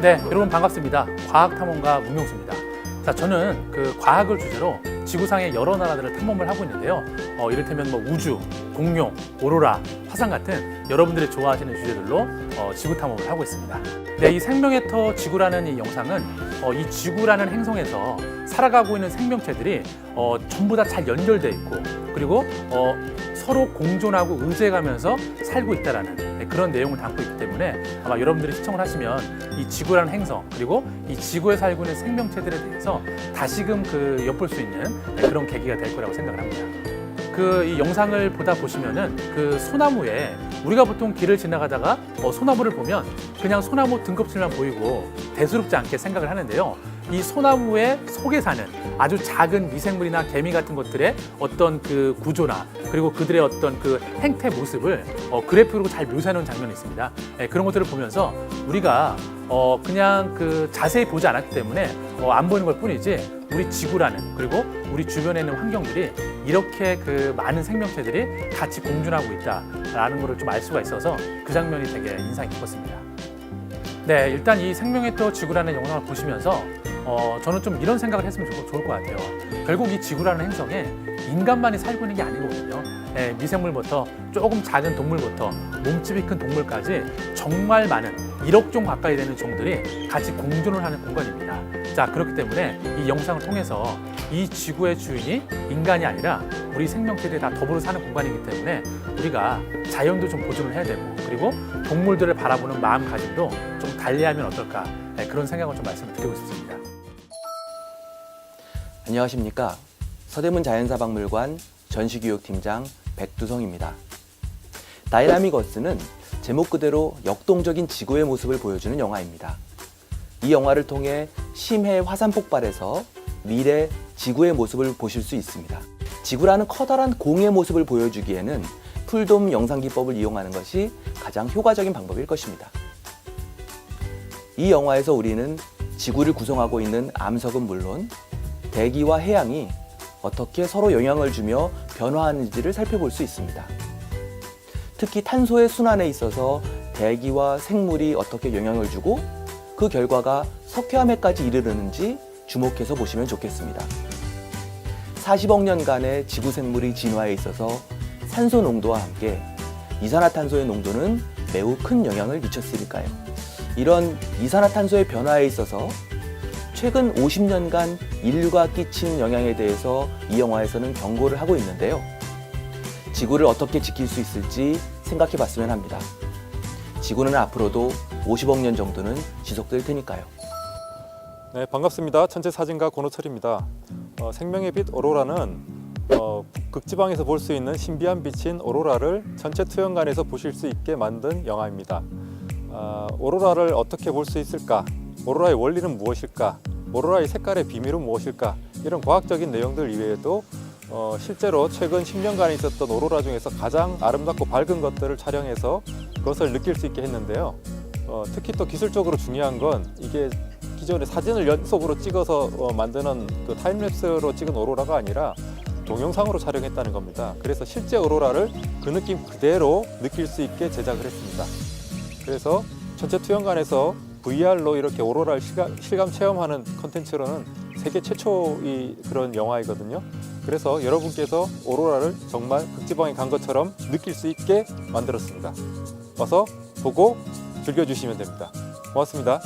네, 여러분 반갑습니다. 과학탐험가 문명수입니다. 자, 저는 그 과학을 주제로 지구상의 여러 나라들을 탐험을 하고 있는데요. 어, 이를테면 뭐 우주, 공룡, 오로라, 화산 같은 여러분들이 좋아하시는 주제들로 어, 지구 탐험을 하고 있습니다. 네, 이 생명의 터 지구라는 이 영상은 어, 이 지구라는 행성에서 살아가고 있는 생명체들이 어, 전부 다 잘 연결돼 있고 그리고 어, 서로 공존하고 의지해가면서 살고 있다라는 네, 그런 내용을 담고 있기 때문에 아마 여러분들이 시청을 하시면 이 지구라는 행성 그리고 이 지구에 살고 있는 생명체들에 대해서 다시금 그 엿볼 수 있는 네, 그런 계기가 될 거라고 생각을 합니다. 그이 영상을 보다 보시면은 그 소나무에 우리가 보통 길을 지나가다가 어, 소나무를 보면 그냥 소나무 등껍질만 보이고 대수롭지 않게 생각을 하는데요. 이 소나무의 속에 사는 아주 작은 미생물이나 개미 같은 것들의 어떤 그 구조나 그리고 그들의 어떤 그 행태 모습을 어, 그래프로 잘 묘사해 놓은 장면이 있습니다. 예, 그런 것들을 보면서 우리가 어, 그냥 그 자세히 보지 않았기 때문에 어, 안 보이는 것 뿐이지 우리 지구라는 그리고 우리 주변에 있는 환경들이 이렇게 그 많은 생명체들이 같이 공존하고 있다라는 것을 좀 알 수가 있어서 그 장면이 되게 인상이 깊었습니다. 네, 일단 이 생명의 터 지구라는 영상을 보시면서 어, 저는 좀 이런 생각을 했으면 좋- 좋을 것 같아요. 결국 이 지구라는 행성에 인간만이 살고 있는 게 아니거든요. 네, 미생물부터 조금 작은 동물부터 몸집이 큰 동물까지 정말 많은 1억 종 가까이 되는 종들이 같이 공존을 하는 공간입니다. 자, 그렇기 때문에 이 영상을 통해서 이 지구의 주인이 인간이 아니라 우리 생명체들이 다 더불어 사는 공간이기 때문에 우리가 자연도 좀 보존을 해야 되고 그리고 동물들을 바라보는 마음가짐도 좀 달리하면 어떨까 네, 그런 생각을 좀 말씀을 드리고 싶습니다. 안녕하십니까. 서대문 자연사박물관 전시교육팀장 백두성입니다. 다이나믹 어스는 제목 그대로 역동적인 지구의 모습을 보여주는 영화입니다. 이 영화를 통해 심해 화산 폭발에서 미래 지구의 모습을 보실 수 있습니다. 지구라는 커다란 공의 모습을 보여주기에는 풀돔 영상 기법을 이용하는 것이 가장 효과적인 방법일 것입니다. 이 영화에서 우리는 지구를 구성하고 있는 암석은 물론 대기와 해양이 어떻게 서로 영향을 주며 변화하는지를 살펴볼 수 있습니다. 특히 탄소의 순환에 있어서 대기와 생물이 어떻게 영향을 주고 그 결과가 석회암에까지 이르르는지 주목해서 보시면 좋겠습니다. 40억 년간의 지구 생물의 진화에 있어서 산소 농도와 함께 이산화탄소의 농도는 매우 큰 영향을 미쳤으니까요. 이런 이산화탄소의 변화에 있어서 최근 50년간 인류가 끼친 영향에 대해서 이 영화에서는 경고를 하고 있는데요. 지구를 어떻게 지킬 수 있을지 생각해 봤으면 합니다. 지구는 앞으로도 50억 년 정도는 지속될 테니까요. 네, 반갑습니다. 천체 사진가 권호철입니다. 어, 생명의 빛 오로라는 어, 극지방에서 볼 수 있는 신비한 빛인 오로라를 전체 투영관에서 보실 수 있게 만든 영화입니다. 아, 오로라를 어떻게 볼 수 있을까? 오로라의 원리는 무엇일까? 오로라의 색깔의 비밀은 무엇일까? 이런 과학적인 내용들 이외에도 어, 실제로 최근 10년간 있었던 오로라 중에서 가장 아름답고 밝은 것들을 촬영해서 그것을 느낄 수 있게 했는데요. 어, 특히 또 기술적으로 중요한 건 이게 기존의 사진을 연속으로 찍어서 어, 만드는 그 타임랩스로 찍은 오로라가 아니라 동영상으로 촬영했다는 겁니다. 그래서 실제 오로라를 그 느낌 그대로 느낄 수 있게 제작을 했습니다. 그래서 전체 투영관에서 VR로 이렇게 오로라를 실감, 실감 체험하는 컨텐츠로는 세계 최초의 그런 영화이거든요. 그래서 여러분께서 오로라를 정말 극지방에 간 것처럼 느낄 수 있게 만들었습니다. 와서 보고 즐겨주시면 됩니다. 고맙습니다.